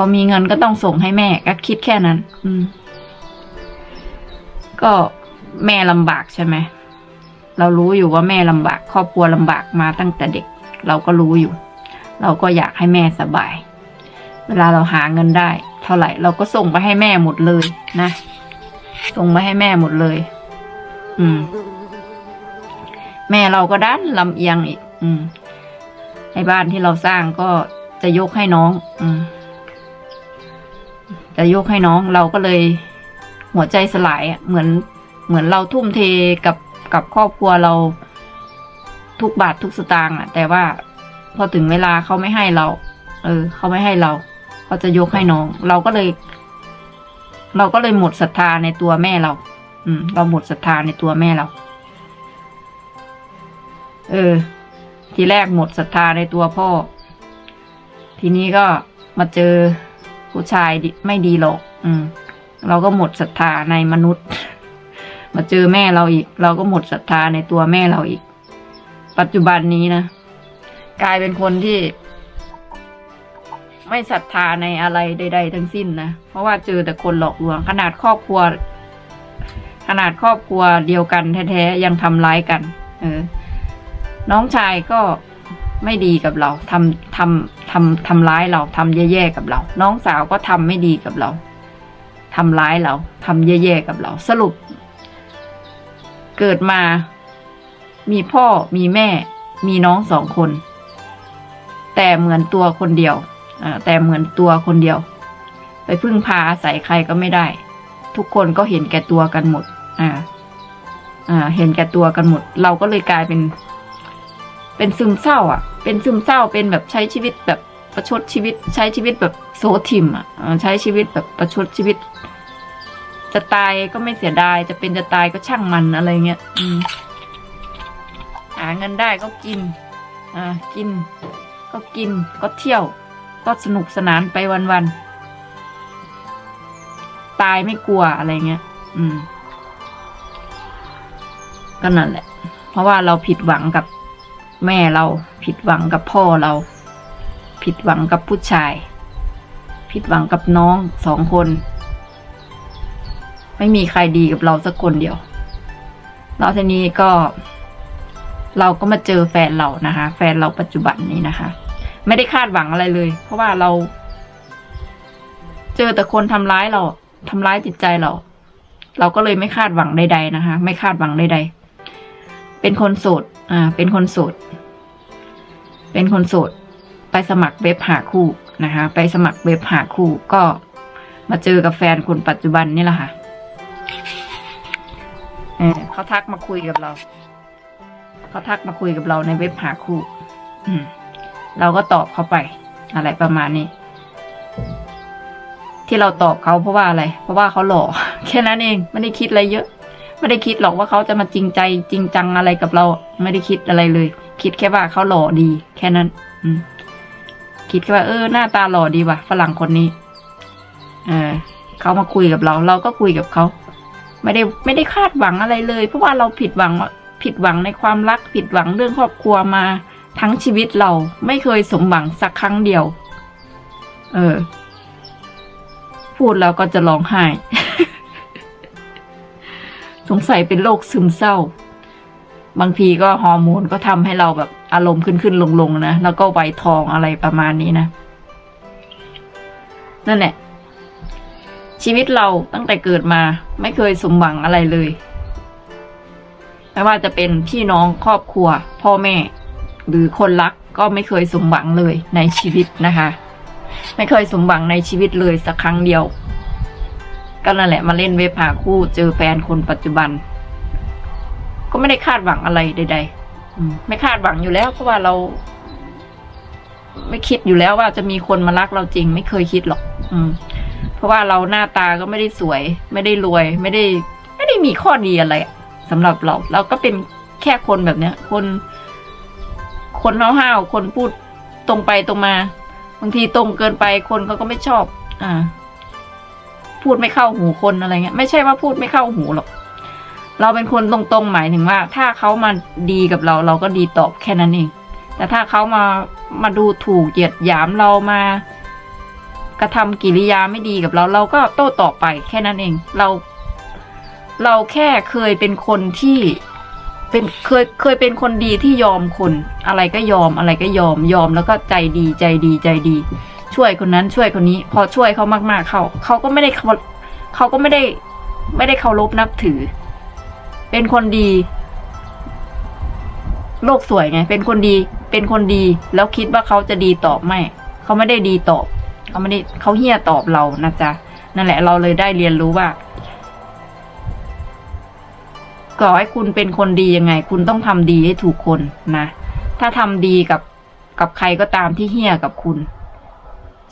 อมีเงินก็ต้องส่งให้แม่ก็คิดแค่นั้น อืม ก็แม่ลำบากใช่ไหมเรารู้อยู่ว่าแม่ลำบาก ครอบครัวลำบากมาตั้งแต่เด็ก เราก็รู้อยู่ เราก็อยากให้แม่สบาย เวลาเราหาเงินได้ เท่าไหร่เราก็ส่งไปให้แม่หมดเลยนะ ส่งมาให้แม่หมดเลย อืม แม่เราก็ด้านลำเอียงอีก อืมในบ้านที่เราสร้างก็จะยกให้น้อง อืม จะยกให้น้องเราก็เลยหัวใจสลายอะเหมือนเหมือนเราทุ่มเทกับกับครอบครัวเราทุกบาททุกสตางค์อะแต่ว่าพอถึงเวลาเขาไม่ให้เรา เออเขาไม่ให้เราเขาจะยกให้น้อง เราก็เลย เราก็เลยหมดศรัทธาในตัวแม่เรา อืม เราหมดศรัทธาในตัวแม่เรา เออ ทีแรกหมดศรัทธาในตัวพ่อ ทีนี้ก็มาเจอ ผู้ชายไม่ดีหรอก อืม เราก็หมดศรัทธาในมนุษย์ มาเจอแม่เราอีก เราก็หมดศรัทธาในตัวแม่เราอีก ปัจจุบันนี้นะกลายเป็นคนที่ ไม่ศรัทธาในอะไรใด ๆ ทั้งสิ้นนะเพราะว่าเจอแต่คนหลอกลวงขนาดครอบครัว ขนาดครอบครัวเดียวกันแท้ๆยังทำร้ายกัน เออ น้องชายก็ ไม่ดีกับเราทำทำทำทำร้ายเราทำแย่ๆกับเรา น้องสาวก็ทำไม่ดีกับเราทำร้ายเราทำแย่ๆกับเรา สรุป เกิดมา มีพ่อมีแม่ มีน้องสองคน แต่เหมือนตัวคนเดียวแต่เหมือนตัวคนเดียว ไปพึ่งพาอาศัยใครก็ไม่ได้ ทุกคนก็เห็นแก่ตัวกันหมด อ่า อ่า เห็นแก่ตัวกันหมด เราก็เลยกลายเป็น เป็นซึมเศร้า อะ เป็นซึมเศร้าเป็นแบบใช้ชีวิตแบบประชดชีวิต ใช้ชีวิตแบบโซทิมอะใช้ชีวิตแบบประชดชีวิต จะตายก็ไม่เสียดาย จะเป็นจะตายก็ช่างมันอะไรเงี้ยอืมหาเงินได้ก็กิน อ่า กิน ก็กิน ก็เที่ยว ก็สนุกสนานไปวันๆ ตายไม่กลัวอะไรเงี้ย อืม ก็นั่นแหละ เพราะว่าเราผิดหวังกับ แม่เรา ผิดหวังกับพ่อเรา ผิดหวังกับผู้ชาย ผิดหวังกับน้องสองคน ไม่มีใครดีกับเราสักคนเดียว แล้วทีนี้ก็ เราก็มาเจอแฟนเรานะคะ แฟนเราปัจจุบันนี้นะคะ ไม่ได้คาดหวังอะไรเลย เพราะว่าเรา เจอแต่คนทำร้ายเราทำร้ายจิตใจเรา เราก็เลยไม่คาดหวังใด ๆ นะคะ ไม่คาดหวังใดๆเป็นคนโสด อ่า เป็นคนโสด เป็นคนโสด ไปสมัครเว็บหาคู่นะคะ ไปสมัครเว็บหาคู่ก็มาเจอกับแฟนคนปัจจุบันนี่แหละค่ะเออเขาทักมาคุยกับเรา เขาทักมาคุยกับเราในเว็บหาคู่ อืม เราก็ตอบเขาไป อะไรประมาณนี้ ที่เราตอบเขาเพราะว่าอะไร เพราะว่าเขาหล่อ แค่นั้นเอง ไม่ได้คิดอะไรเยอะ ไม่ได้คิดหรอกว่าเขาจะมาจริงใจจริงจังอะไรกับเรา ไม่ได้คิดอะไรเลย คิดแค่ว่าเขาหล่อดี แค่นั้น อืมคิดแค่ว่าเออหน้าตาหล่อดีว่ะฝรั่งคนนี้ เออเขามาคุยกับเรา เราก็คุยกับเขาไม่ได้ไม่ได้คาดหวังอะไรเลย เพราะว่าเราผิดหวังผิดหวังในความรักผิดหวังเรื่องครอบครัวมา ทั้งชีวิตเราไม่เคยสมหวังสักครั้งเดียว เออ พูดแล้วก็จะร้องไห้ สงสัยเป็นโรคซึมเศร้า บางทีก็ฮอร์โมนก็ทำให้เราแบบอารมณ์ขึ้นขึ้นลงลงนะ แล้วก็ไวทองอะไรประมาณนี้นะ นั่นแหละ ชีวิตเราตั้งแต่เกิดมา ไม่เคยสมหวังอะไรเลย ไม่ว่าจะเป็นพี่น้องครอบครัว พ่อแม่ หรือคนรักก็ไม่เคยสมหวังเลยในชีวิตนะคะ ไม่เคยสมหวังในชีวิตเลยสักครั้งเดียว ก็นั่นแหละมาเล่นเว็บหาคู่เจอแฟนคนปัจจุบัน ก็ไม่ได้คาดหวังอะไรใดๆไม่คาดหวังอยู่แล้วเพราะว่าเรา ไม่คิดอยู่แล้วว่าจะมีคนมารักเราจริง ไม่เคยคิดหรอก อืม เพราะว่าเราหน้าตาก็ไม่ได้สวย ไม่ได้รวย ไม่ได้ ไม่ได้มีข้อดีอะไรอะสำหรับเรา เราก็เป็นแค่คนแบบเนี้ย คน คนห้าวๆคนพูดตรงไปตรงมาบางทีตรงเกินไปคนเขาก็ไม่ชอบ อ่า พูดไม่เข้าหูคนอะไรเงี้ยไม่ใช่ว่าพูดไม่เข้าหูหรอก เราเป็นคนตรงๆหมายถึงว่า ถ้าเขามาดีกับเรา เราก็ดีตอบแค่นั้นเอง แต่ถ้าเขามามาดูถูกเหยียดหยามเรามากระทำกิริยาไม่ดีกับเรา เราก็โต้ตอบไปแค่นั้นเอง เรา เราแค่เคยเป็นคนที่เป็นเคยเคยเป็นคนดีที่ยอมคน อะไรก็ยอมอะไรก็ยอมยอมแล้วก็ใจดีใจดีใจดี ช่วยคนนั้นช่วยคนนี้ พอช่วยเขามากๆเขาเขาก็ไม่ได้เขาเขาก็ไม่ได้ไม่ได้เคารพนับถือ เป็นคนดี โลกสวยไง เป็นคนดี เป็นคนดี แล้วคิดว่าเขาจะดีตอบไม่เขาไม่ได้ดีตอบเขาไม่ได้เขาเฮี้ยตอบเรานะจ๊ะนั่นแหละเราเลยได้เรียนรู้ว่าก่อให้คุณเป็นคนดียังไง คุณต้องทำดีให้ถูกคนนะ ถ้าทำดีกับกับใครก็ตามที่เฮี้ยกับคุณ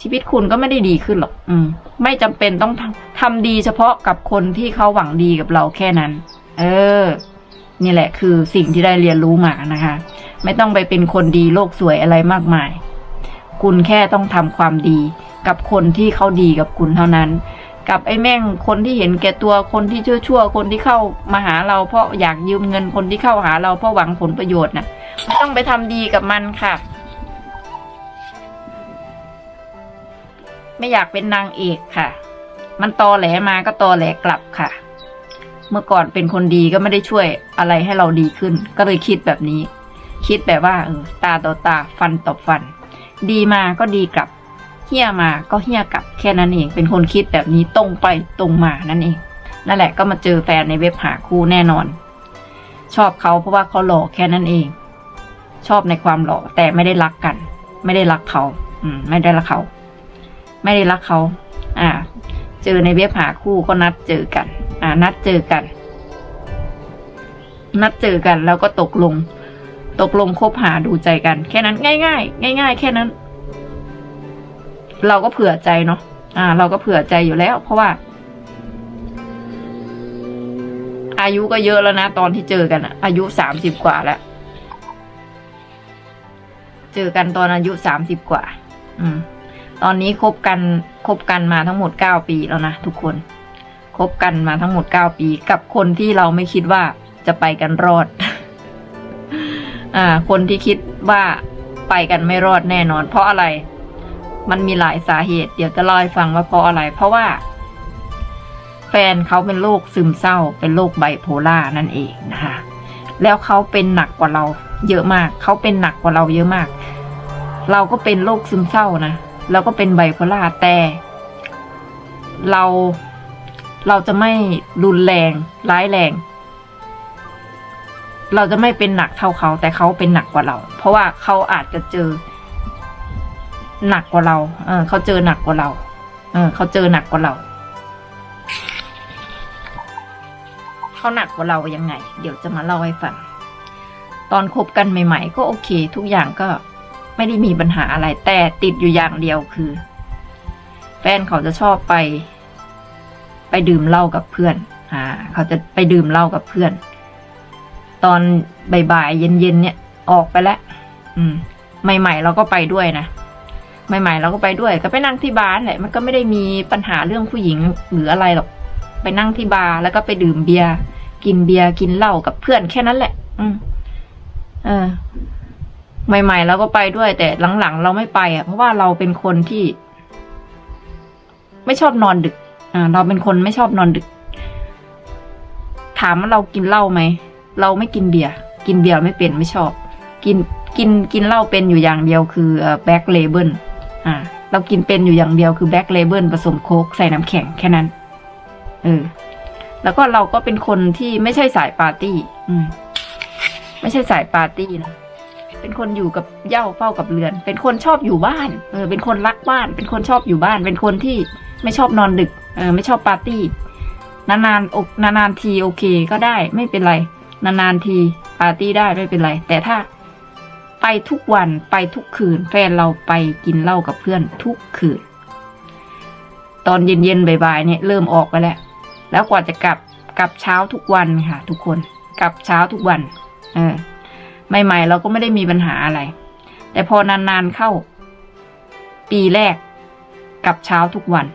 ชีวิตคุณก็ไม่ได้ดีขึ้นหรอก อืม ไม่จำเป็นต้องทำทำดีเฉพาะกับคนที่เขาหวังดีกับเราแค่นั้น เออ นี่แหละคือสิ่งที่ได้เรียนรู้มานะคะ ไม่ต้องไปเป็นคนดีโลกสวยอะไรมากมาย คุณแค่ต้องทำความดีกับคนที่เขาดีกับคุณเท่านั้น กับไอ้แม่งคนที่เห็นแก่ตัว คนที่ชั่วชั่ว คนที่เข้ามาหาเราเพราะอยากยืมเงิน คนที่เข้าหาเราเพราะหวังผลประโยชน์น่ะ ไม่ต้องไปทำดีกับมันค่ะ ไม่อยากเป็นนางเอกค่ะ มันตอแหลมาก็ตอแหลกลับค่ะ เมื่อก่อนเป็นคนดีก็ไม่ได้ช่วยอะไรให้เราดีขึ้น ก็เลยคิดแบบนี้ คิดแบบว่าเออตาต่อตาฟันต่อฟัน ดีมาก็ดีกลับเฮี้ยมาก็เฮี้ยกลับแค่นั้นเอง เป็นคนคิดแบบนี้ตรงไปตรงมานั่นเอง นั่นแหละก็มาเจอแฟนในเว็บหาคู่แน่นอน ชอบเขาเพราะว่าเขาหล่อแค่นั้นเอง ชอบในความหล่อแต่ไม่ได้รักกัน ไม่ได้รักเขา อืม ไม่ได้รักเขา ไม่ได้รักเขาอ่า เจอในเว็บหาคู่ก็นัดเจอกัน อ่า นัดเจอกัน นัดเจอกันแล้วก็ตกลง ตกลงคบหาดูใจกัน แค่นั้นง่ายง่ายง่ายง่ายๆแค่นั้น เราก็เผื่อใจเนาะอ่า เราก็เผื่อใจอยู่แล้ว เพราะว่า อายุก็เยอะแล้วนะตอนที่เจอกันอายุสามสิบกว่าแล้ว เจอกันตอนอายุสามสิบกว่า อืม ตอนนี้คบกันคบกันมาทั้งหมดเก้าปีแล้วนะทุกคนคบกันมาทั้งหมดเก้าปี กับคนที่เราไม่คิดว่าจะไปกันรอด อ่า คนที่คิดว่าไปกันไม่รอดแน่นอน เพราะอะไร มันมีหลายสาเหตุ เดี๋ยวจะเล่าให้ฟังว่าเพราะอะไร เพราะว่า แฟนเขาเป็นโรคซึมเศร้า เป็นโรคไบโพล่านั่นเองนะคะแล้วเขาเป็นหนักกว่าเรา เยอะมาก เขาเป็นหนักกว่าเราเยอะมาก เราก็เป็นโรคซึมเศร้านะ เราก็เป็นไบโพล่าแต่เราเราจะไม่รุนแรงร้ายแรง เราจะไม่เป็นหนักเท่าเขา แต่เขาเป็นหนักกว่าเรา เพราะว่าเขาอาจจะเจอ หนักกว่าเราเออเขาเจอหนักกว่าเราเออเขาเจอหนักกว่าเราเขาหนักกว่าเรายังไง เดี๋ยวจะมาเล่าให้ฟังตอนคบกันใหม่ ๆ ก็โอเค ทุกอย่างก็ ไม่ได้มีปัญหาอะไรแต่ติดอยู่อย่างเดียวคือ แฟนเขาจะชอบไป ไปดื่มเหล้ากับเพื่อน อ่า เขาจะไปดื่มเหล้ากับเพื่อน ตอนบ่ายๆเย็นๆเนี่ยออกไปแล้วอืม ใหม่ ๆ เราก็ไปด้วยนะใหม่ๆเราก็ไปด้วย ก็ไปนั่งที่บาร์แหละมันก็ไม่ได้มีปัญหาเรื่องผู้หญิงหรืออะไรหรอก ไปนั่งที่บาร์แล้วก็ไปดื่มเบียร์กินเบียร์กินเหล้ากับเพื่อนแค่นั้นแหละ อืมเออ ใหม่ ๆ เราก็ไปด้วย แต่หลังๆ เราไม่ไปอะ เพราะว่าเราเป็นคนที่ ไม่ชอบนอนดึก อ่า เราเป็นคนไม่ชอบนอนดึก ถามว่าเรากินเหล้าไหมเราไม่กินเบียร์กินเบียร์ไม่เป็นไม่ชอบ กินกินกินเหล้าเป็นอยู่อย่างเดียวคือแบ็กเลเบิลอ่า เรากินเป็นอยู่อย่างเดียวคือแบ็กเลเบิลผสมโค้กใส่น้ำแข็งแค่นั้นเออแล้วก็เราก็เป็นคนที่ไม่ใช่สายปาร์ตี้ อืม ไม่ใช่สายปาร์ตี้นะ เป็นคนอยู่กับเย้าเฝ้ากับเรือน เป็นคนชอบอยู่บ้าน เออ เป็นคนรักบ้าน เป็นคนชอบอยู่บ้าน เป็นคนที่ไม่ชอบนอนดึก เออ ไม่ชอบปาร์ตี้ นานๆอกนานๆทีโอเคก็ได้ไม่เป็นไร นานๆทีปาร์ตี้ได้ไม่เป็นไร แต่ถ้าไปทุกวันไปทุกคืน แฟนเราไปกินเหล้ากับเพื่อนทุกคืน ตอนเย็นๆบ่ายๆเนี่ยเริ่มออกไปแล้ว แล้วกว่าจะกลับกลับเช้าทุกวันค่ะ ทุกคน กลับเช้าทุกวัน เออ ใหม่ๆ เราก็ไม่ได้มีปัญหาอะไร แต่พอนานๆเข้า ปีแรกกับเช้าทุกวัน